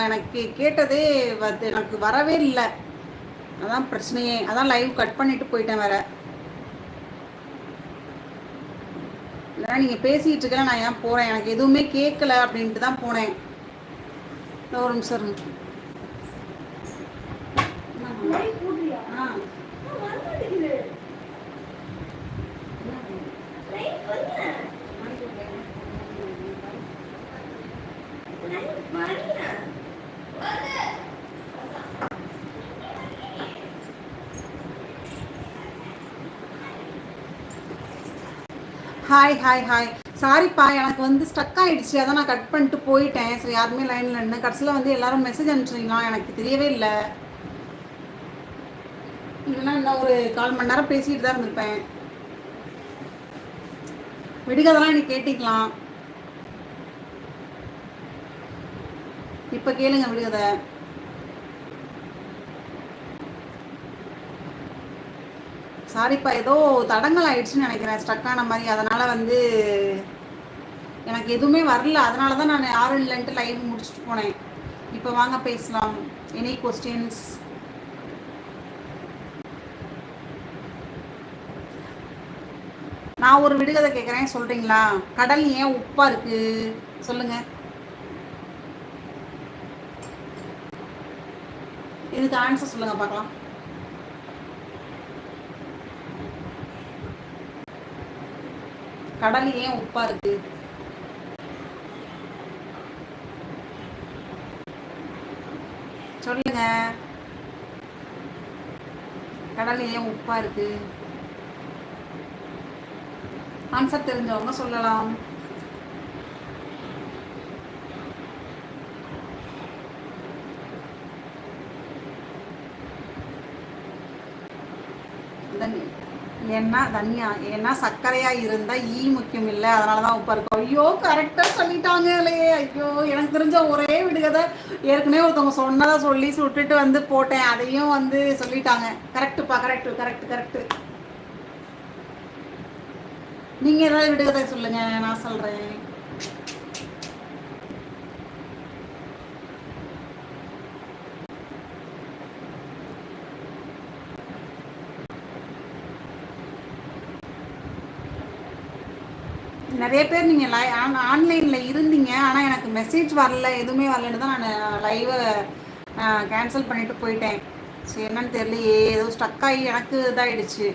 நான் எனக்கு கேட்டதே வந்து எனக்கு வரவே இல்லை. அதான் பிரச்சனையே. அதான் லைவ் கட் பண்ணிட்டு போயிட்டேன் வேற. இல்லைன்னா நீங்கள் பேசிகிட்டு இருக்கல நான் ஏன் போகிறேன் எனக்கு எதுவுமே கேட்கல அப்படின்ட்டு தான் போனேன். ஒரு நிமிஷம் இருங்க. ஆ. ஹாய் ஹாய் ஹாய் சாரிப்பா எனக்கு வந்து ஸ்டக் ஆகிடுச்சு அதான் நான் கட் பண்ணிட்டு போயிட்டேன். சரி யாருமே லைனில் நின்று கடைசியில் வந்து எல்லாரும் மெசேஜ் அனுப்பிச்சிங்களா எனக்கு தெரியவே இல்லை. இல்லைன்னா இன்னும் ஒரு கால் மணி நேரம் பேசிகிட்டு தான் இருந்திருப்பேன். விடுகதெல்லாம் எனக்கு கேட்டிக்கலாம் இப்போ கேளுங்க விடுகதை. சாரிப்பா ஏதோ தடங்கள் ஆயிடுச்சுன்னு நினைக்கிறேன். ஸ்டக் ஆன மாதிரி. அதனால் வந்து எனக்கு எதுவுமே வரல. அதனால தான் நான் யாரும் இல்லைன்ட்டு லைவ் முடிச்சுட்டு போனேன். இப்போ வாங்க பேசலாம். எனி கொஸ்டின்ஸ் நான் ஒரு விடுகதை கேட்குறேன் சொல்கிறீங்களா கடல் ஏன் உப்பாக இருக்குது சொல்லுங்கள் இதுக்கு ஆன்சர் சொல்லுங்க பார்க்கலாம். கடல் ஏன் உப்பா இருக்கு? சொல்லுங்க. கடல் ஏன் உப்பா இருக்கு? ஆன்சர் தெரிஞ்சவங்க சொல்லலாம். ஏன்னா தனியா ஏன்னா சர்க்கரையா இருந்தா ஈ முக்கியம் இல்லை. அதனால தான் உப்பா இருக்கும். ஐயோ கரெக்டா சொல்லிட்டாங்களே. ஐயோ எனக்கு தெரிஞ்ச ஒரே விடுகதை. ஏற்கனவே ஒருத்தவங்க சொன்னதை சொல்லி சுட்டுட்டு வந்து போட்டேன். அதையும் வந்து சொல்லிட்டாங்க. கரெக்டுப்பா கரெக்ட் கரெக்ட் கரெக்டு நீங்க ஏதாவது விடுகதை சொல்லுங்க. நான் சொல்றேன். நிறைய பேர் நீங்கள் லை ஆன் ஆன்லைனில் இருந்தீங்க. ஆனால் எனக்கு மெசேஜ் வரல எதுவுமே வரலன்னு தான் நான் லைவை கேன்சல் பண்ணிட்டு போயிட்டேன். சரி என்னன்னு தெரியலையே ஏதோ ஸ்டக் ஆகி எனக்கு இதாகிடுச்சு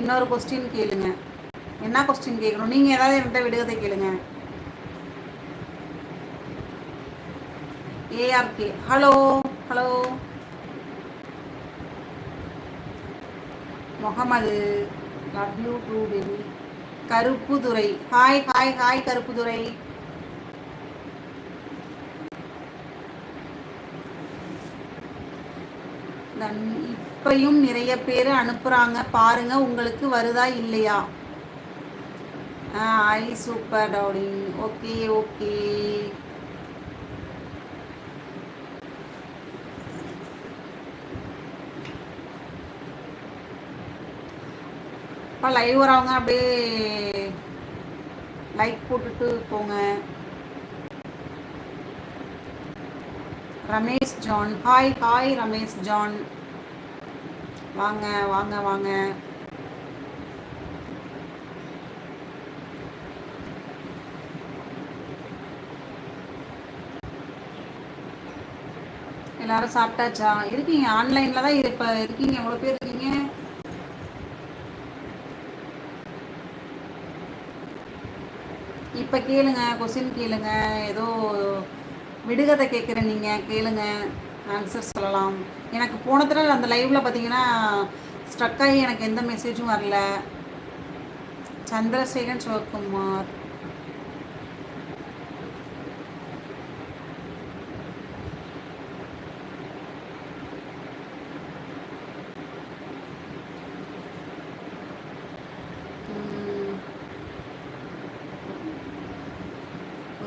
இன்னொரு கொஸ்டின் கேளுங்க. என்ன கொஸ்டின் கேட்கணும் நீங்கள் ஏதாவது என்கிட்ட விடுகதை கேளுங்க. ARK hello hello Mohammed love you too baby Karuppudurai. Hi hi hi Karuppudurai. இப்பையும் நிறைய பேர் அனுப்புறாங்க. பாருங்க உங்களுக்கு வருதா இல்லையா? I super doubting okay okay இப்போ லைவ் வரவங்க அப்படியே லைக் போட்டுட்டு போங்க. Ramesh John. Hi hi Ramesh John. வாங்க வாங்க வாங்க. எல்லாரும் சாப்பிட்டாச்சா? இருக்கீங்க ஆன்லைன்ல தான் இப்போ இருக்கீங்க. எவ்வளோ பேர் இருக்கீங்க? இப்போ கேளுங்க கொஸ்டின் கேளுங்க. ஏதோ விடுகதை கேட்குறேன் நீங்கள் கேளுங்க. ஆன்சர் சொல்லலாம். எனக்கு போன தடவை அந்த லைவில் பார்த்தீங்கன்னா ஸ்ட்ரக் ஆகி எனக்கு எந்த மெசேஜும் வரல. சந்திரசேகர் சிவகுமார்.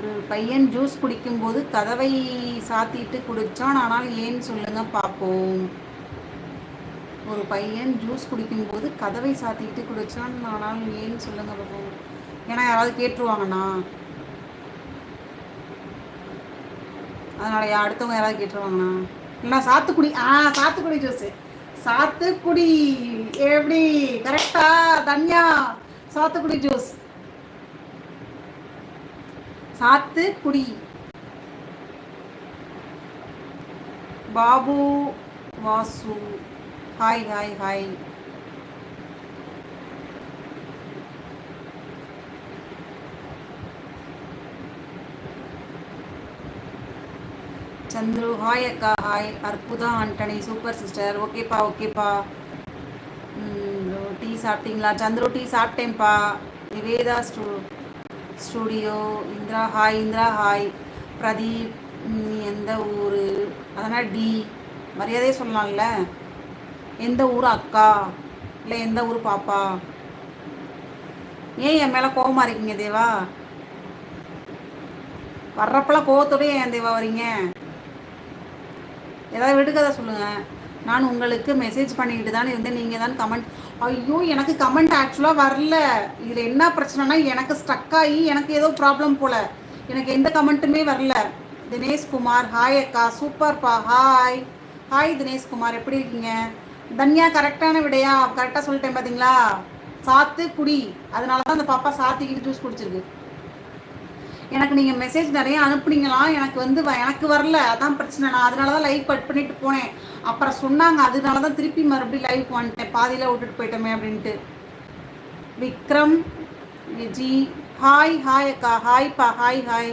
ஒரு பையன் ஜூஸ் குடிக்கும்போது கதவை சாத்திட்டு குடித்தான் ஆனால் ஏன் சொல்லுங்க பார்ப்போம் ஒரு பையன் ஜூஸ் குடிக்கும்போது கதவை சாத்திட்டு குடித்தான் ஆனால் ஏன் சொல்லுங்க பார்ப்போம் ஏன்னா யாராவது கேட்டுருவாங்கண்ணா அதனால அடுத்தவங்க யாராவது கேட்டுருவாங்கண்ணா இல்லை சாத்துக்குடி ஆ சாத்துக்குடி ஜூஸு. சாத்துக்குடி எப்படி? கரெக்டா? தன்யா சாத்துக்குடி ஜூஸ். சாத்து குடி. Babu Vasu. Hi hi hi. Chandru hi அக்கா hi. Arputha Antony. Super sister. ஓகேப்பா ஓகேப்பா. டீ சாப்பிட்டீங்களா? Chandru tea சாப்பிட்டேன்ப்பா. Niveda stu studio Indira hi Indira hi Pradeep நீ எந்த ஊர்? அதனால் டி. மரியாதையே சொல்லலாம்ல. எந்த ஊர் அக்கா? இல்லை எந்த ஊர் பாப்பா? ஏன் என் மேலே கோபமாக இருக்கீங்க தேவா? வர்றப்பெல்லாம் கோவத்தோடய ஏன் தேவா வரீங்க? ஏதாவது விடுக்கதை சொல்லுங்கள் நான் உங்களுக்கு மெசேஜ் பண்ணிக்கிட்டு தான் இருந்தேன். நீங்கள் தான் கமெண்ட் ஐயோ எனக்கு கமெண்ட் ஆக்சுவலாக வரல. இதில் என்ன பிரச்சனைனா எனக்கு ஸ்டக் ஆகி எனக்கு ஏதோ ப்ராப்ளம் போல். எனக்கு எந்த கமெண்ட்டுமே வரல. தினேஷ்குமார் ஹாய் அக்கா. சூப்பர்ப்பா ஹாய் ஹாய் தினேஷ்குமார். எப்படி இருக்கீங்க? தன்யா கரெக்டான விடையா? கரெக்டாக சொல்லிட்டேன் பார்த்தீங்களா சாத்து குடி அதனால தான் அந்த பாப்பா சாத்திக்கிட்டு ஜூஸ் குடிச்சிருக்கு. எனக்கு நீங்கள் மெசேஜ் நிறைய அனுப்புனீங்களா? எனக்கு வந்து எனக்கு வரல. அதான் பிரச்சனை. நான் அதனால தான் லைவ் கட் பண்ணிட்டு போனேன். அப்புறம் சொன்னாங்க அதனால தான் திருப்பி மறுபடியும் லைவ் வந்துட்டேன். பாதியில் விட்டுட்டு போயிட்டோமே அப்படின்ட்டு. விக்ரம் விஜி ஹாய் ஹாய் அக்கா. ஹாய்ப்பா ஹாய் ஹாய்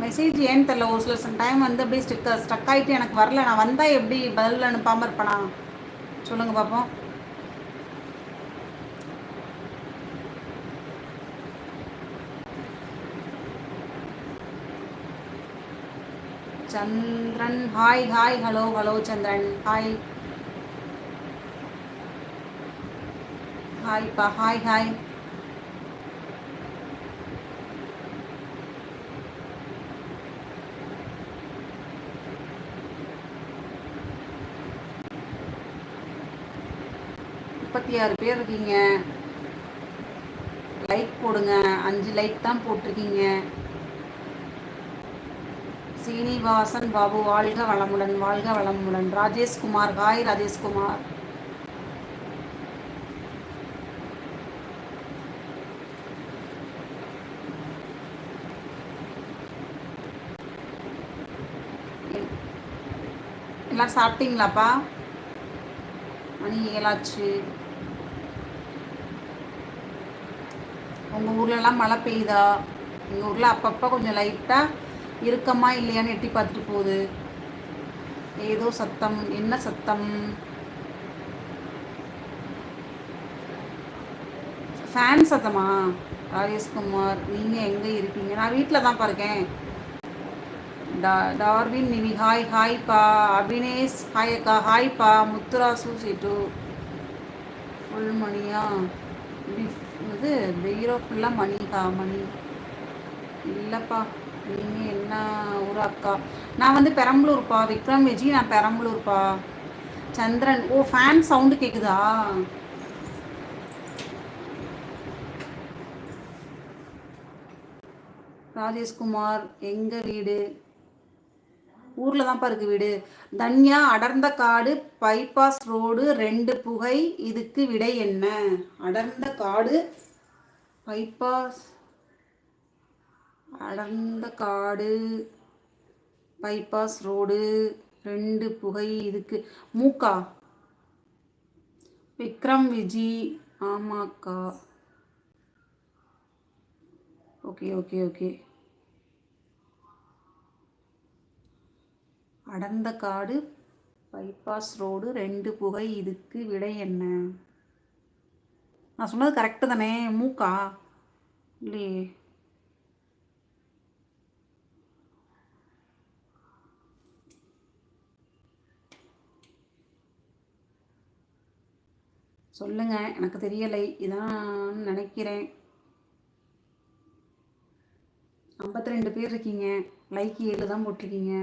மெசேஜ் ஏன்னு தெரில ஒரு சில சம் டைம் வந்து அப்படியே ஸ்டிக் ஸ்டக் ஆகிட்டு எனக்கு வரல. நான் வந்தால் எப்படி பதில் அனுப்பாமல் இருப்பேனா? சொல்லுங்கள் பார்ப்போம் Chandran hi hi hello hello Chandran hi ஹாய்ப்பா hi hi முப்பத்தி ஆறு பேர் இருக்கீங்க. லைக் போடுங்க. அஞ்சு லைக் தான் போட்டிருக்கீங்க. சீனிவாசன் பாபு வாழ்க வளமுடன் வாழ்க வளமுடன். ராஜேஷ்குமார் ஹாய் ராஜேஷ்குமார் எல்லாம் சாப்பிட்டீங்களாப்பா? மணி ஏழாச்சு. உங்கள் ஊர்லலாம் மழை பெய்யுதா? எங்கள் ஊரில் அப்பப்போ கொஞ்சம் லைட்டாக இருக்கமா இல்லையான்னு எட்டி பார்த்துட்டு போகுது. ஏதோ சத்தம் என்ன சத்தம்? ஃபேன் சத்தமா? ராஜேஷ்குமார் நீங்கள் எங்கே இருக்கீங்க நான் வீட்டில் தான் டா டார்வின் நிவி ஹாய் ஹாய்ப்பா அபினேஷ் ஹாய் அக்கா. ஹாய்ப்பா முத்துராசு சீட்டு. ஃபுல் மணியா பீரோ ஃபுல்லாக மணிக்கா மணி. இல்லைப்பா நீங்கள் என்ன ஊர் அக்கா? நான் வந்து பெரம்பலூர்ப்பா. விக்ரம் விஜி நான் பெரம்பலூர்ப்பா. சந்திரன். ஓ ஃபேன் சவுண்டு கேட்குதா ராஜேஷ்குமார் எங்கள் வீடு? ஊரில் தான்ப்பா இருக்கு வீடு. தன்யா அடர்ந்த காடு பைபாஸ் ரோடு ரெண்டு புகை இதுக்கு விடை என்ன? அடர்ந்த காடு பைபாஸ் அடர்ந்த காடு பைபாஸ் ரோடு ரெண்டு புகை இதுக்கு மூக்கா? விக்ரம் விஜி ஆமாக்கா. Okay okay okay. அடர்ந்த காடு பைபாஸ் ரோடு ரெண்டு புகை இதுக்கு விடை என்ன? நான் சொன்னது கரெக்டு தானே. மூக்கா? இல்லையே சொல்லுங்க எனக்கு தெரியலை. இதான் நினைக்கிறேன். ஐம்பத்தி ரெண்டு பேர் இருக்கீங்க. லைக் ஏழு தான் போட்டிருக்கீங்க.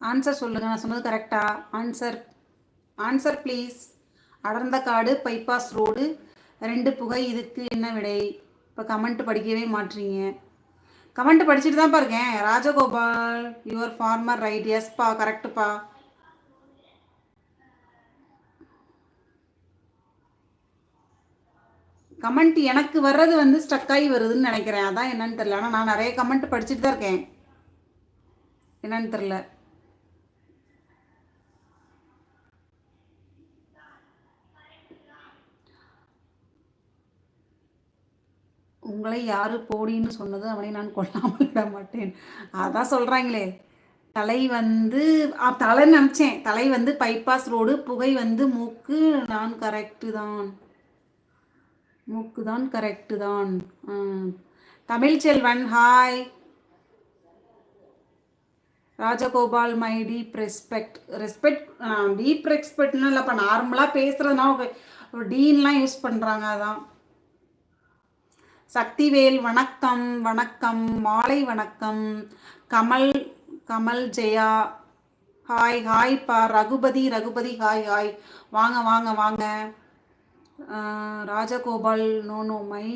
ஆன்சர் சொல்லுங்கள் நான் சொன்னது கரெக்டா ஆன்சர் ஆன்சர் ப்ளீஸ் அடர்ந்த காடு பைபாஸ் ரோடு ரெண்டு புகை இதுக்கு என்ன விடை? இப்போ கமெண்ட் படிக்கவே மாட்டீங்க. கமெண்ட் படிச்சுட்டு தான்ப்பா இருக்கேன் ராஜகோபால் யுவர் ஃபார்மர் ரைட் எஸ்ப்பா கரெக்டுப்பா கமெண்ட் எனக்கு வர்றது வந்து ஸ்டக்காகி ஆகி வருதுன்னு நினைக்கிறேன். அதான் என்னன்னு தெரில ஆனால் நான் நிறைய கமெண்ட் படிச்சுட்டு தான் இருக்கேன். என்னன்னு தெரில உங்களை யார் போடின்னு சொன்னது அவனை நான் கொல்லாமல் விட மாட்டேன். அதான் சொல்கிறாங்களே தலை வந்து தலை நினச்சேன். தலை வந்து பைபாஸ் ரோடு புகை வந்து மூக்கு நான் கரெக்டு தான். மூக்கு தான் கரெக்டு தான். Tamil Selvan hi Rajagopal my deep respect respect deep ரெஸ்பெக்ட்னா இல்லைப்பா நார்மலாக பேசுகிறதுனா டீன்லாம் யூஸ் பண்ணுறாங்க அதான். சக்திவேல் வணக்கம் வணக்கம் மாலை வணக்கம். கமல் கமல் ஜெயா. ஹாய் ஹாய் பா ரகுபதி ரகுபதி ஹாய் ஹாய் வாங்க வாங்க வாங்க. Rajagopal no no my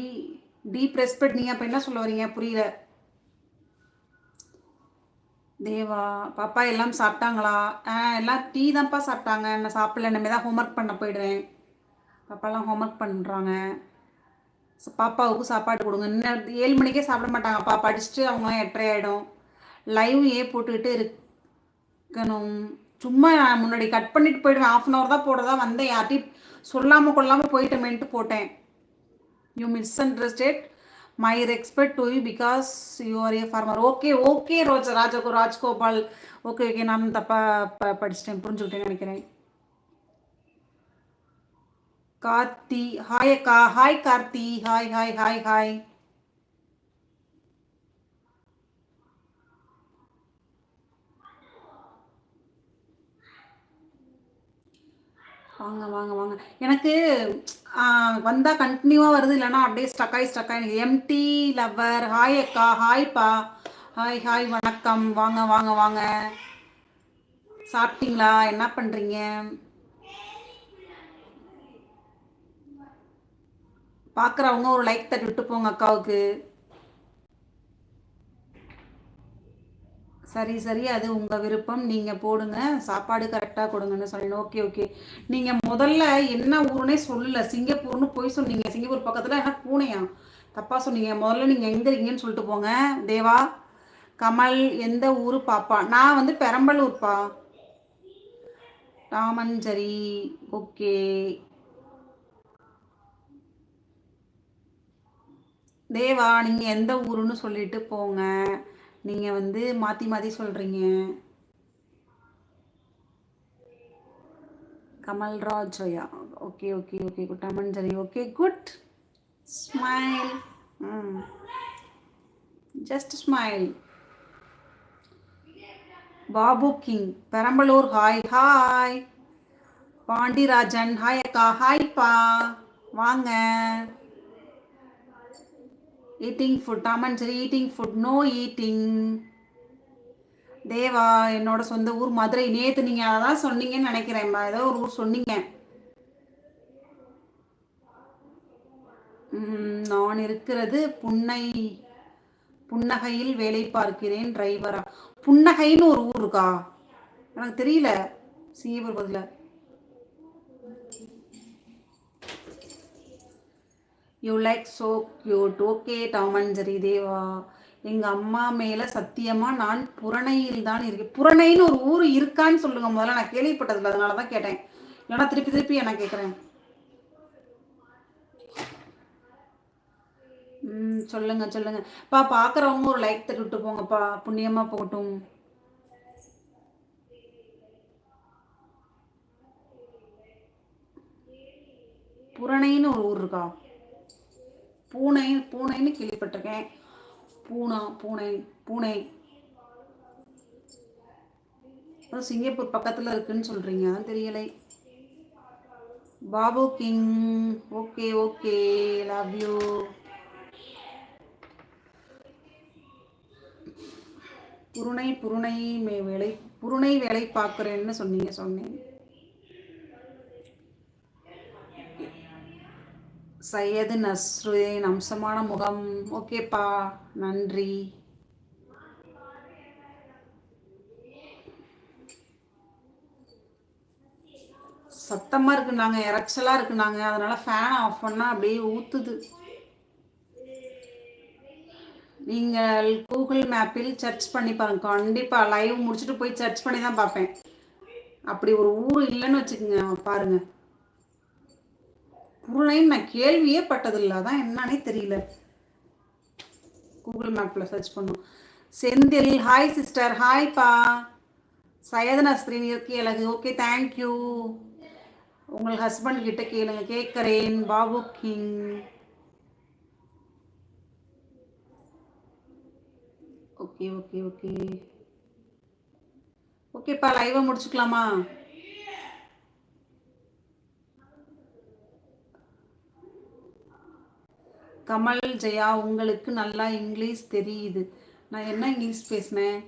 deep respect நீங்கள் அப்போ என்ன சொல்ல வரீங்க? புரியல. தேவா பாப்பா எல்லாம் சாப்பிட்டாங்களா? ஆ எல்லாம் டீ தான்ப்பா சாப்பிட்டாங்க. நான் சாப்பிடல. இனிமேல் தான் ஹோம்ஒர்க் பண்ண போயிடுவேன் பாப்பாலாம் ஹோம்ஒர்க் பண்ணுறாங்க பாப்பாவுக்கும் சாப்பாடு கொடுங்க. இன்னும் ஏழு மணிக்கே சாப்பிட மாட்டாங்கப்பா படிச்சுட்டு அவங்க எட்டரை ஆகிடும் லைவ் ஏ போட்டுக்கிட்டு இருக்கணும். சும்மா முன்னாடி கட் பண்ணிட்டு போயிடுவேன். ஆஃப் அன் ஹவர் தான் போடுறதா வந்தேன். யார்ட்டையும் சொல்லாமல் கொள்ளாமல் போயிட்டமேன்ட்டு போட்டேன். You misunderstated my respect to you because you are a farmer okay okay ரோஜ் ராஜகோ ராஜ்கோபால். ஓகே ஓகே நான் தப்பாக ப படிச்சிட்டேன். புரிஞ்சுக்கிட்டேன்னு நினைக்கிறேன். கார்த்தி ஹாய் அக்கா hi Karthi hi hi hi hi வாங்க வாங்க வாங்க. எனக்கு வந்தால் கண்டினியூவாக வருது இல்லைனா அப்படியே ஸ்டக் ஆகி ஸ்டக் ஆகி எம்டி லவ்வர் ஹாய் அக்கா ஹாய்ப்பா ஹாய் ஹாய் வணக்கம். வாங்க வாங்க வாங்க. சாப்பிட்டீங்களா? என்ன பண்ணுறீங்க பார்க்குறவங்க ஒரு லைக் தட்டி விட்டு போங்க அக்காவுக்கு. சரி சரி அது உங்கள் விருப்பம். நீங்கள் போடுங்க. சாப்பாடு கரெக்டாக கொடுங்கன்னு சொன்னீங்க ஓகே ஓகே நீங்கள் முதல்ல என்ன ஊருனே சொல்லல. சிங்கப்பூர்னு போய் சொன்னீங்க. சிங்கப்பூர் பக்கத்தில் என்ன பூனையா? தப்பாக சொன்னீங்க. முதல்ல நீங்கள் எங்கே இருக்கீங்கன்னு சொல்லிட்டு போங்க. தேவா கமல் எந்த ஊர் பாப்பா? நான் வந்து பெரம்பலூர்ப்பா. ராமஞ்சரி. ஓகே தேவா நீங்கள் எந்த ஊருன்னு சொல்லிட்டு போங்க. நீங்கள் வந்து மாற்றி மாற்றி சொல்கிறீங்க கமல்ராஜ் ஐயா okay okay okay good. Amanjari okay good. Smile hmm just smile Babu king Perambalur. Hi hi Pandiarajan. Hi அக்கா. ஹாய்ப்பா வாங்க. ஈட்டிங் ஃபுட் ஆமாம் சரி eating food no eating Deva என்னோட சொந்த ஊர் மதுரை. நேற்று நீங்கள் அதான் சொன்னீங்கன்னு நினைக்கிறேன் ஏதோ ஒரு ஊர் சொன்னீங்க. நான் இருக்கிறது புன்னை புன்னகையில் வேலை பார்க்கிறேன் டிரைவரா புன்னகைன்னு ஒரு ஊர் இருக்கா? எனக்கு தெரியல. சிங்கப்பூர் பதில் you like so cute okay டாமஞ்சரி Deva எங்கள் அம்மா மேலே சத்தியமாக நான் புறணையில் தான் இருக்கேன். புறணைன்னு ஒரு ஊர் இருக்கான்னு சொல்லுங்க. முதல்ல நான் கேள்விப்பட்டதில்ல. அதனால தான் கேட்டேன். இல்லைன்னா திருப்பி திருப்பி நான் கேட்குறேன் ம் சொல்லுங்க சொல்லுங்க. பா பார்க்குறவங்க ஒரு லைக் தட்டி விட்டு போங்கப்பா. புண்ணியமாக போகட்டும். புறணைன்னு ஒரு ஊர் இருக்கா? பூனை பூனைன்னு கேள்விப்பட்டிருக்கேன். பூனா பூனை பூனை. சிங்கப்பூர் பக்கத்தில் இருக்குன்னு சொல்கிறீங்க அதான் தெரியலை. Babu king. Okay okay love you Brunei Brunei மே வேலை புருணை வேலை பார்க்குறேன்னு சொன்னீங்க சொன்னேன். சையது நஸ்ருதீன் அம்சமான முகம். ஓகேப்பா. நன்றி. சத்தமாக இருக்குனாங்க இறைச்சலாக இருக்குனாங்க அதனால் ஃபேன் ஆஃப் பண்ணால் அப்படியே ஊற்றுது நீங்கள் கூகுள் மேப்பில் சர்ச் பண்ணி பாருங்க. கண்டிப்பாக லைவ் முடிச்சுட்டு போய் சர்ச் பண்ணி தான் பார்ப்பேன். அப்படி ஒரு ஊர் இல்லைன்னு வச்சுக்கோங்க பாருங்கள் புருணைன்னு நான் கேள்வியே பட்டதில்லை. அதான் என்னன்னே தெரியல. கூகுள் மேப்பில் சர்ச் பண்ணும். செந்தில் ஹாய் சிஸ்டர் ஹாய்ப்பா சையதனா ஸ்ரீன் இருக்கு அழகு ஓகே தேங்க்யூ உங்கள் ஹஸ்பண்ட் கிட்ட கேளுங்க. கேட்குறேன். Babu king. Okay okay okay ஓகேப்பா லைவை முடிச்சுக்கலாமா? கமல் ஜெயா உங்களுக்கு நல்லா இங்கிலீஷ் தெரியுது. நான் என்ன இங்கிலீஷ் பேசினேன்?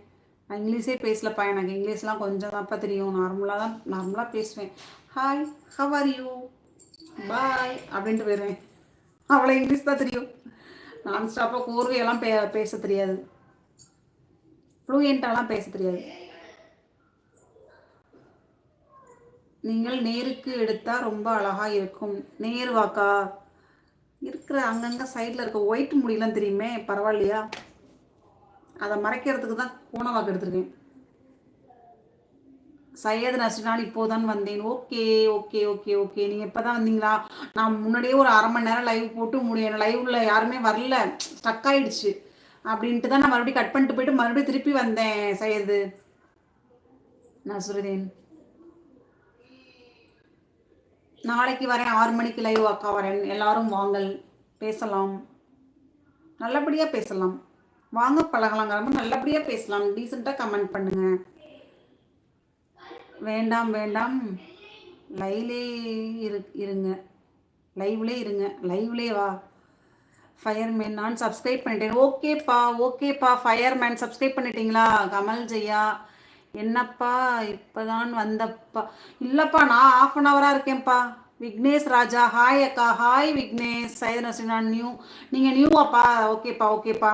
நான் இங்கிலீஷே பேசலப்பா எனக்கு இங்கிலீஷ்லாம் கொஞ்சம் தான்ப்பா தெரியும். நார்மலாக தான் நார்மலாக பேசுவேன். Hi how are you bye அப்படின்ட்டு போயிடுவேன். அவ்வளோ இங்கிலீஷ் தான் தெரியும். நான் ஸ்டாப்பாக கோர்வையெல்லாம் பே பேச தெரியாது. ஃப்ளூயண்ட்டாலாம் பேச தெரியாது. நீங்கள் நேருக்கு எடுத்தால் ரொம்ப அழகாக இருக்கும். நேர் வாக்கா? இருக்கிற அங்கங்கே சைடில் இருக்க ஒயிட் முடியெல்லாம் தெரியுமே? பரவாயில்லையா? அதை மறைக்கிறதுக்கு தான் கோணவாக்கு எடுத்திருக்கேன். சையது நசுனால் இப்போ தான் வந்தேன். Okay okay okay okay. நீங்கள் இப்போ தான் வந்தீங்களா? நான் முன்னாடியே ஒரு அரை மணி நேரம் லைவ் போட்டு முடியும் லைவ்ல யாருமே வரல. ஸ்டக் ஆயிடுச்சு. அப்படின்ட்டு தான் நான் மறுபடியும் கட் பண்ணிட்டு போயிட்டு மறுபடியும் திருப்பி வந்தேன் சையது. நசுருதேன் நாளைக்கு வரேன் ஆறு மணிக்கு லைவ் அக்கா வரேன். எல்லாரும் வாங்கல் பேசலாம். நல்லபடியாக பேசலாம். வாங்க பழகலாங்கிறப்ப நல்லபடியாக பேசலாம். டீசெண்டாக கமெண்ட் பண்ணுங்கள் வேண்டாம் வேண்டாம். லைவ்லே இரு இருங்க. லைவ்லே இருங்க. லைவ்லே வா. ஃபயர்மேன் நான் சப்ஸ்கிரைப் பண்ணிட்டேன். ஓகேப்பா ஓகேப்பா ஃபயர்மேன் சப்ஸ்கிரைப் பண்ணிட்டீங்களா? கமல் ஜெயா. என்னப்பா இப்போதான் வந்தப்பா. இல்லைப்பா நான் ஆஃப் அன் ஹவராக இருக்கேன்ப்பா. விக்னேஷ் ராஜா ஹாய் அக்கா. ஹாய் விக்னேஷ். சைதன் நான் நியூ நீங்கள் நியூவாப்பா ஓகேப்பா ஓகேப்பா.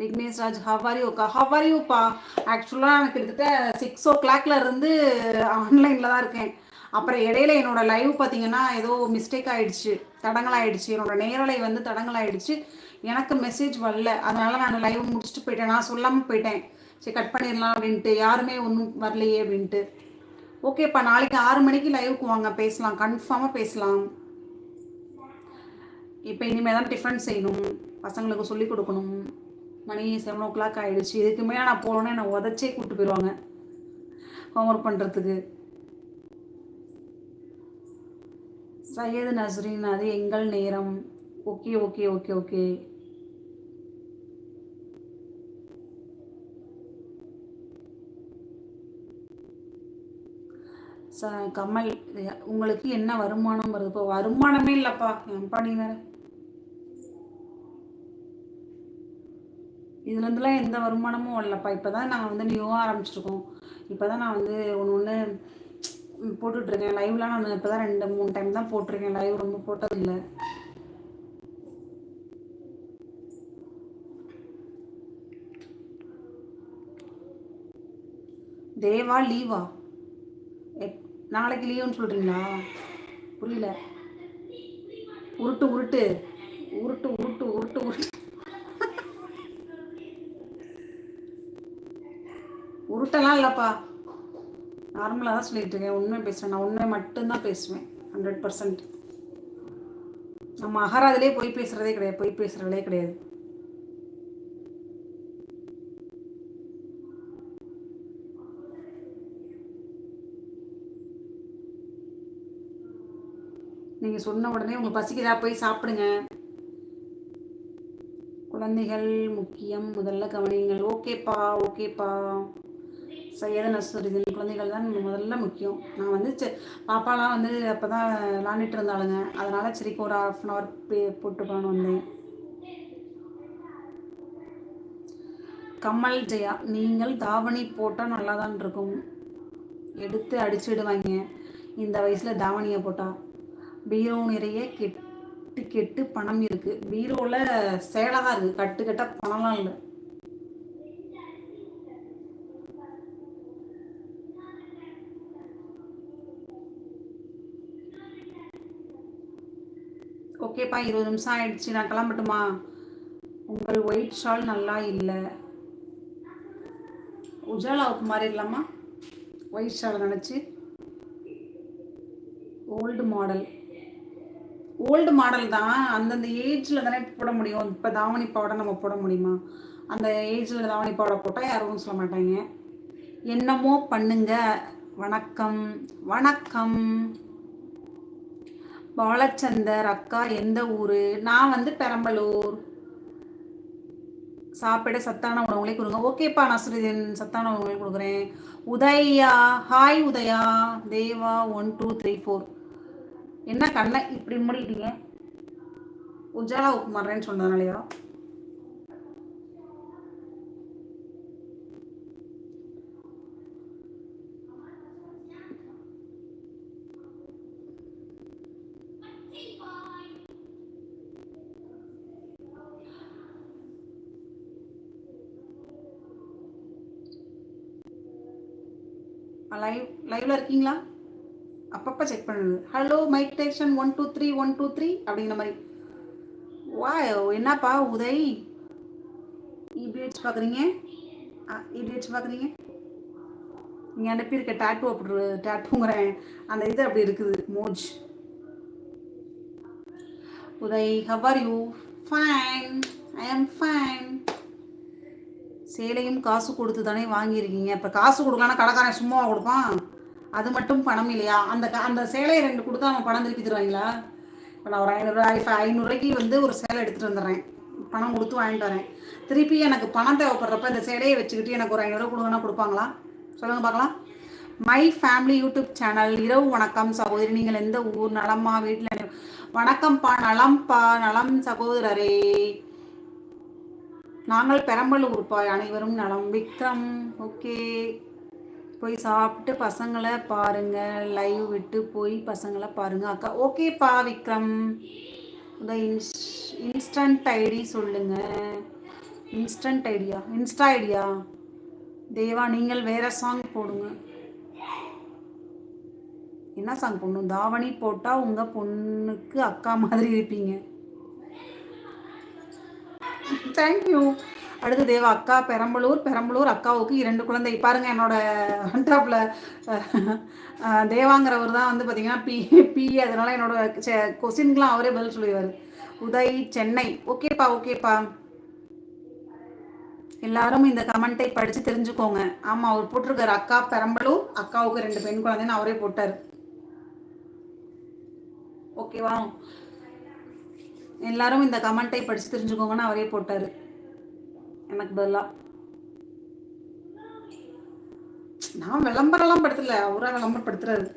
விக்னேஷ் ராஜ் ஹவர் யூக்கா ஆக்சுவலாக எனக்கு கிட்டத்தட்ட சிக்ஸ் ஓ கிளாக்ல இருந்து ஆன்லைனில் தான் இருக்கேன். அப்புறம் இடையில என்னோட லைவ் பார்த்தீங்கன்னா ஏதோ மிஸ்டேக் ஆகிடுச்சு தடங்கலாயிடுச்சு. என்னோட நேரலை வந்து தடங்களாயிடுச்சு எனக்கு மெசேஜ் வரல. அதனால நான் லைவ் முடிச்சுட்டு போயிட்டேன். நான் சொல்லாமல் போயிட்டேன். சரி கட் பண்ணிடலாம் அப்படின்ட்டு யாருமே ஒன்றும் வரலையே அப்படின்ட்டு. ஓகேப்பா நாளைக்கு ஆறு மணிக்கு லைவுக்கு வாங்க பேசலாம் கன்ஃபார்மாக பேசலாம். இப்போ இனிமேல் தான் டிஃபன் செய்யணும் பசங்களுக்கு சொல்லிக் கொடுக்கணும். மணி செவன் ஓ கிளாக் ஆகிடுச்சு இதுக்கு மேலே நான் போனோன்னே என்னை உதச்சே கூப்பிட்டு போயிடுவாங்க ஹோம்ஒர்க் பண்ணுறதுக்கு சையது நஸ்ரீன் அது எங்கள் நேரம். ஓகே ஓகே ஓகே ஓகே ச கமல் உங்களுக்கு என்ன வருமானம் வருது இப்போ வருமானமே இல்லைப்பா. என் நீ வேறு? இதுலேருந்துலாம் எந்த வருமானமும் வரலப்பா. இப்போ தான் நாங்கள் வந்து நியூவாக ஆரம்பிச்சிருக்கோம். இப்போ தான் நான் வந்து ஒன்று ஒன்று போட்டுட்ருக்கேன். லைவ்லாம் நான் இப்போ தான் ரெண்டு மூணு டைம் தான் போட்டிருக்கேன். லைவ் ரொம்ப போட்டதில்லை. தேவா லீவா எப் நாளைக்கு லீவுன்னு சொல்கிறீங்களா புரியல. உருட்டு உருட்டு. உருட்டு உருட்டு உருட்டு உருட்டு. உருட்டெல்லாம் இல்லைப்பா. நார்மலாக தான் சொல்லிட்டு இருக்கேன். உண்மை பேசுகிறேன் நான் உண்மை மட்டும்தான் பேசுவேன். ஹண்ட்ரட் பர்சன்ட் நம்ம அகராதிலே போய் பேசுகிறதே கிடையாது. போய் பேசுகிறதே கிடையாது. நீங்கள் சொன்ன உடனே உங்கள் பசிக்குதா போய் சாப்பிடுங்க. குழந்தைகள் முக்கியம். முதல்ல கவனிங்கள் ஓகேப்பா ஓகேப்பா. செய்யாத நசுரிதன் குழந்தைகள் தான் முதல்ல முக்கியம். நான் வந்து பாப்பாலாம் வந்து அப்போ தான் விளாண்டுட்டு இருந்தாளுங்க. அதனால் சரிக்கு ஒரு ஆஃப் அன் ஹவர் பே போட்டு போகலான்னு வந்தேன். கமல் ஜெயா நீங்கள் தாவணி போட்டால் நல்லா தான் இருக்கும். எடுத்து அடிச்சுடுவாங்க. இந்த வயசில் தாவணியை போட்டால் பீரோ நிறைய கெட்டு கெட்டு பணம் இருக்குது பீரோவில் சேலை தான் இருக்குது கட்டு கட்டாக பணம்லாம் இல்லை. ஓகேப்பா இருபது நிமிஷம் ஆயிடுச்சு. நான் கிளம்பட்டுமா? உங்கள் ஒயிட் ஷால் நல்லா இல்லை. உஜாலாவுக்கு மாறிடலாமா? ஒயிட் ஷால் நினச்சி. Old model. ஓல்டு மாடல் தான். அந்தந்த ஏஜில் தானே போட முடியும்? இப்போ தாவணி பாவாடை நம்ம போட முடியுமா? அந்த ஏஜில் தாவணி பாவாடை போட்டால் யாரும் சொல்ல மாட்டாங்க. என்னமோ பண்ணுங்க. வணக்கம். வணக்கம். பாலச்சந்தர் அக்கா எந்த ஊர்? நான் வந்து பெரம்பலூர். சாப்பிட சத்தான உணவுகளை கொடுங்க. ஓகேப்பா நஸ்ருதீன் சத்தான உணவுகளை கொடுக்குறேன். Udaya. Hi Udaya. Deva one two three four என்ன கண்ணை இப்படி மூடிட்டீங்க உஜாலா உப்புமாறேன்னு சொன்னதுனாலயா? லைவ் லைவ்ல இருக்கீங்களா? அப்பப்போ செக் பண்ணுது. Hello mic detection one two three one two three அப்படிங்கிற மாதிரி. வா என்னப்பா உதய்? இப்படி வச்சு பார்க்குறீங்க இப்படி வச்சு பார்க்குறீங்க நீங்கள் அனுப்பியிருக்க டேட்டூ அப்படி டேட்டூங்கிறேன் அந்த இது அப்படி இருக்குது Moj. Uday how are you fine I am fine சேலையும் காசு கொடுத்து தானே வாங்கியிருக்கீங்க. இப்போ காசு கொடுக்கலன்னா கடைக்காரன் சும்மாவாக கொடுப்பான்? அது மட்டும் பணம் இல்லையா? அந்த அந்த சேலையை ரெண்டு கொடுத்தா அவன் பணம் திருப்பி தருவாங்களா? இப்போ நான் ஒரு ஐநூறுரூவா இப்போ ஐநூறுரூவாய்க்கு வந்து ஒரு சேலை எடுத்துகிட்டு வந்துடுறேன். பணம் கொடுத்து வாங்கிட்டு வரேன். திருப்பி எனக்கு பணம் தேவைப்படுறப்ப இந்த சேலையை வச்சுக்கிட்டு எனக்கு ஒரு ஐநூறுரூவா கொடுங்கன்னா கொடுப்பாங்களா? சொல்லுங்கள் பார்க்கலாம். மை ஃபேமிலி யூடியூப் சேனல் இரவு வணக்கம் சகோதரி. நீங்கள் எந்த ஊர்? நலம்மா வீட்டில் வணக்கம்ப்பா நலம்ப்பா நலம் சகோதரரே. நாங்கள் பெரம்பலூர்ப்பா அனைவரும் நலம். விக்ரம் ஓகே. போய் சாப்பிட்டு பசங்களை பாருங்க லைவ் விட்டு போய் பசங்களை பாருங்க. அக்கா ஓகேப்பா விக்ரம். இந்த இன்ஸ் இன்ஸ்டன்ட் ஐடி சொல்லுங்க. Instant idea insta idea Deva நீங்கள் வேற சாங் போடுங்க. என்ன சாங் போடணும்? தாவணி போட்டால் உங்கள் பொண்ணுக்கு அக்கா மாதிரி இருப்பீங்க. தேங்க்யூ அடுத்து தேவா அக்கா பெரம்பலூர் பெரம்பலூர் அக்காவுக்கு இரண்டு குழந்தை. பாருங்கள் என்னோட டாப்பில் தேவாங்கிறவர் தான் வந்து பார்த்தீங்கன்னா பி பி அதனால என்னோட கொஸ்டின்கெலாம் அவரே பதில் சொல்லிடுவார். உதய் சென்னை. ஓகேப்பா ஓகேப்பா. எல்லாரும் இந்த கமெண்ட்டை படித்து தெரிஞ்சுக்கோங்க. ஆமாம் அவர் போட்டிருக்காரு. அக்கா பெரம்பலூர் அக்காவுக்கு ரெண்டு பெண் குழந்தைன்னு அவரே போட்டார். ஓகேவா? எல்லாரும் இந்த கமெண்ட்டை படித்து தெரிஞ்சுக்கோங்கன்னு அவரே போட்டார். எனக்கு பதிலாக நான் விளம்பரம்லாம் படுத்தல அவராக விளம்பரப்படுத்துறாரு.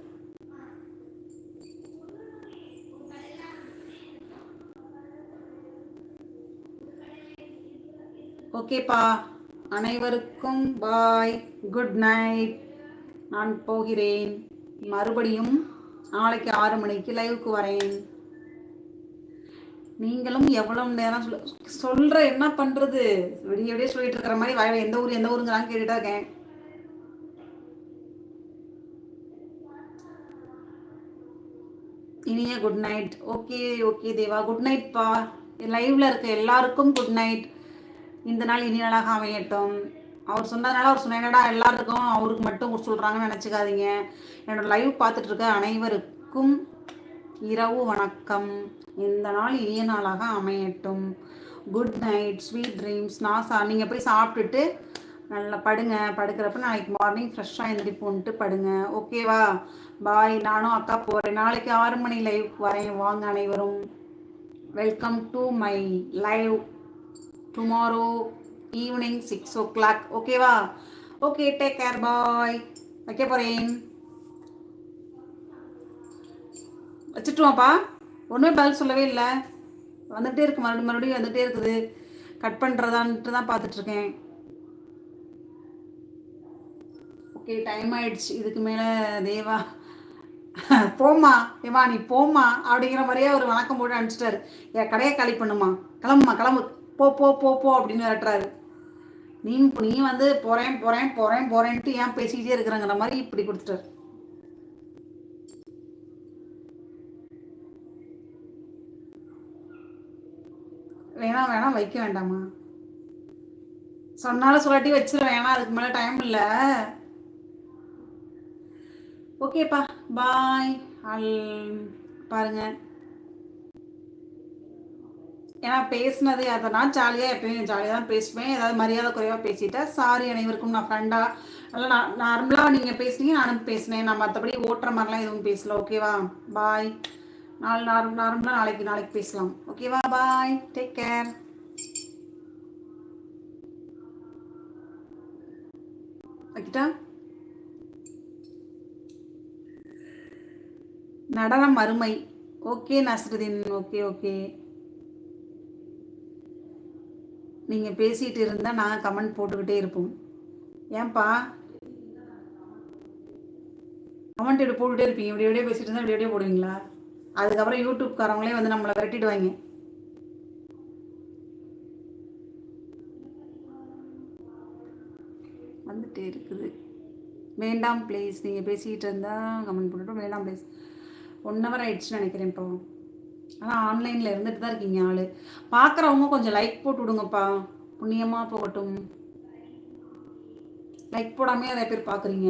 ஓகேப்பா. அனைவருக்கும் பாய். Good night. நான் போகிறேன். மறுபடியும் நாளைக்கு ஆறு மணிக்கு லைவுக்கு வரேன். நீங்களும் எவ்வளவு நேரம் சொல்ல சொல்ற என்ன பண்றது? விடிய விடிய சொல்லிட்டு இருக்கிற மாதிரி வாயில எந்த ஊர் எந்த ஊருங்கிறாங்க கேட்டுட்டா இருக்கேன். இனிய good night okay okay Deva. Good night பா. லைவ்ல இருக்க எல்லாருக்கும் குட் நைட் இந்த நாள் இனி நாளாக அமையட்டும். அவர் சொன்னதுனால அவர் சொன்ன என்னடா எல்லாருக்கும் அவருக்கு மட்டும் சொல்கிறாங்கன்னு நினச்சிக்காதீங்க. என்னோட லைவ் பார்த்துட்டு இருக்க அனைவருக்கும் இரவு வணக்கம். இந்த நாள் இனிய நாளாக அமையட்டும். குட் நைட் ஸ்வீட் ட்ரீம்ஸ் நான் சா நீங்கள் போய் சாப்பிட்டுட்டு நல்லா படுங்க. படுக்கிறப்ப நாளைக்கு மார்னிங் ஃப்ரெஷ்ஷாக எழுந்திரிப்போன்ட்டு படுங்க. ஓகேவா பாய் நானும் அக்கா போகிறேன் நாளைக்கு ஆறு மணி லைவ் வரேன். வாங்க அனைவரும். Welcome to my live tomorrow evening six o'clock ஓகேவா ஓகே டேக் கேர் பாய் வைக்க போகிறேன் வச்சுட்டுவாப்பா ஒன்றுமே பதில் சொல்லவே இல்லை. வந்துகிட்டே இருக்கு. மறுபடியும் மறுபடியும் வந்துகிட்டே இருக்குது. கட் பண்ணுறதான்ட்டு தான் பார்த்துட்ருக்கேன். ஓகே டைம் ஆயிடுச்சு. இதுக்கு மேலே தேவா. போம்மா ஏமா நீ போம்மா அப்படிங்கிற மாதிரியே ஒரு வணக்கம் போட்டு அனுப்பிச்சிட்டாரு. என் கடையை காலி பண்ணுமா கிளம்புமா கிளம்பு. போ போ போ போ அப்படின்னு விரட்டுறாரு. நீ நீ வந்து போகிறேன் போகிறேன் போகிறேன் போகிறேன்ட்டு ஏன் பேசிக்கிட்டே இருக்கிறங்கிற மாதிரி இப்படி கொடுத்துட்டாரு. வேணாம் வேணாம் வைக்க வேண்டாமா சொன்னாலும் சொல்லாட்டி வச்சிருவேன் ஏன்னா அதுக்கு மேலே டைம் இல்லை. ஓகேப்பா பாய் அல் பாருங்க. ஏன்னா பேசினது அதை நான் ஜாலியாக எப்பயும் ஜாலியாக தான் பேசுவேன். ஏதாவது மரியாதை குறைவாக பேசிட்டேன் சாரி அனைவருக்கும் நான் ஃப்ரெண்டாக நல்லா நான் நார்மலாக நீங்கள் பேசுனீங்க நானும் பேசினேன். நான் மற்றபடி ஓட்டுற மாதிரிலாம் எதுவும் பேசல. ஓகேவா பாய் நாலு நார்மல் நார்மலாக நாளைக்கு நாளைக்கு பேசலாம். ஓகேவா பாய் டேக் கேர் வைக்கிட்டா நடனம் அருமை ஓகே நஸ்ருதீன். ஓகே ஓகே நீங்கள் பேசிகிட்டு இருந்தால் நாங்கள் கமெண்ட் போட்டுக்கிட்டே இருப்போம். ஏன்பா? கமெண்ட் இப்படி போட்டுகிட்டே இருப்பீங்க. இப்படி இப்படியே பேசிகிட்டு இருந்தால் இப்படி எப்படியே போடுவீங்களா? அதுக்கப்புறம் யூடியூப்காரவங்களே வந்து நம்மளை விரட்டிடுவாங்க. வந்துட்டே இருக்குது. வேண்டாம் ப்ளீஸ் நீங்கள் பேசிக்கிட்டு இருந்தால் கமெண்ட் போட்டுட்டு வேண்டாம் ப்ளீஸ் ஒன் ஹவர் ஆயிடுச்சுன்னு நினைக்கிறேன் இப்போ. ஆனால் ஆன்லைனில் இருந்துட்டு தான் இருக்கீங்க ஆள். பார்க்குறவங்க கொஞ்சம் லைக் போட்டு விடுங்கப்பா. புண்ணியமாக போகட்டும். லைக் போடாமே நிறைய பேர் பார்க்குறீங்க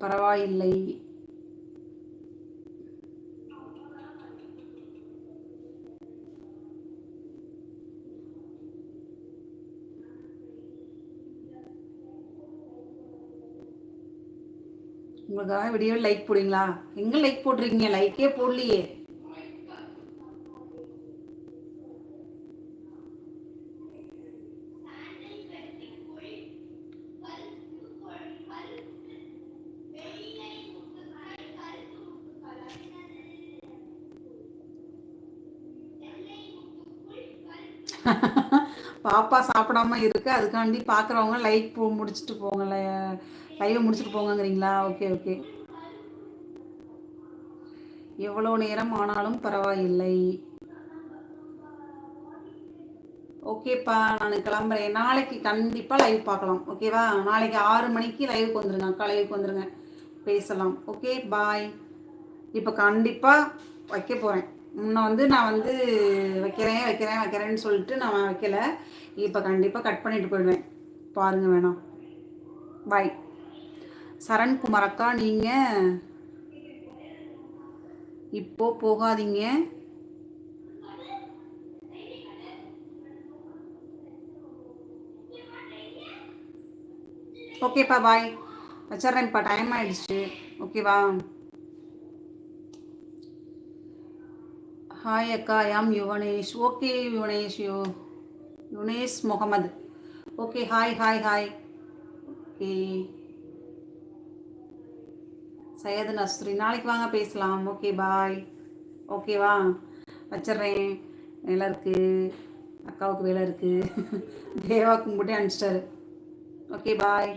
பரவாயில்லை. உங்களுக்காக வீடியோ லைக் போடுங்களா எங்கே லைக் போட்டிருக்கீங்க? லைக்கே போடலையே. பாப்பா சாப்பிடாம இருக்கு. அதுக்காண்டி பார்க்குறவங்க லைக் போ முடிச்சுட்டு போங்க லைவை முடிச்சுட்டு போங்கங்கிறீங்களா? ஓகே ஓகே எவ்வளோ நேரம் ஆனாலும் பரவாயில்லை. ஓகேப்பா நான் கிளம்புறேன். நாளைக்கு கண்டிப்பாக லைவ் பார்க்கலாம். ஓகேவா நாளைக்கு ஆறு மணிக்கு லைவுக்கு வந்துருங்க. அக்கா லைவுக்கு வந்துருங்க. பேசலாம். ஓகே பாய் இப்போ கண்டிப்பாக வைக்க போகிறேன் முன்ன வந்து நான் வந்து வைக்கிறேன் வைக்கிறேன் வைக்கிறேன்னு சொல்லிட்டு நான் வைக்கலை. இப்போ கண்டிப்பாக கட் பண்ணிட்டு போயிடுவேன். பாருங்கள் வேணாம். பாய் சரண்குமார் அக்கா நீங்கள் இப்போ போகாதீங்க. ஓகேப்பா பாய் வச்சிட்றேன்ப்பா டைம் ஆயிடுச்சு. ஓகேவா ஹாய் அக்கா யாம் யுவனேஷ். ஓகே யுவனேஷ் யோ யுனேஷ் Mohammed. Okay hi hi hi. Okay. Syed Nasri. நாளைக்கு வாங்க பேசலாம். Okay bye. ஓகேவா வச்சிட்றேன். வேலை இருக்குது அக்காவுக்கு வேலை இருக்குது தேவா கும்பிட்டே அனுப்பிச்சிட்டாரு. Okay bye.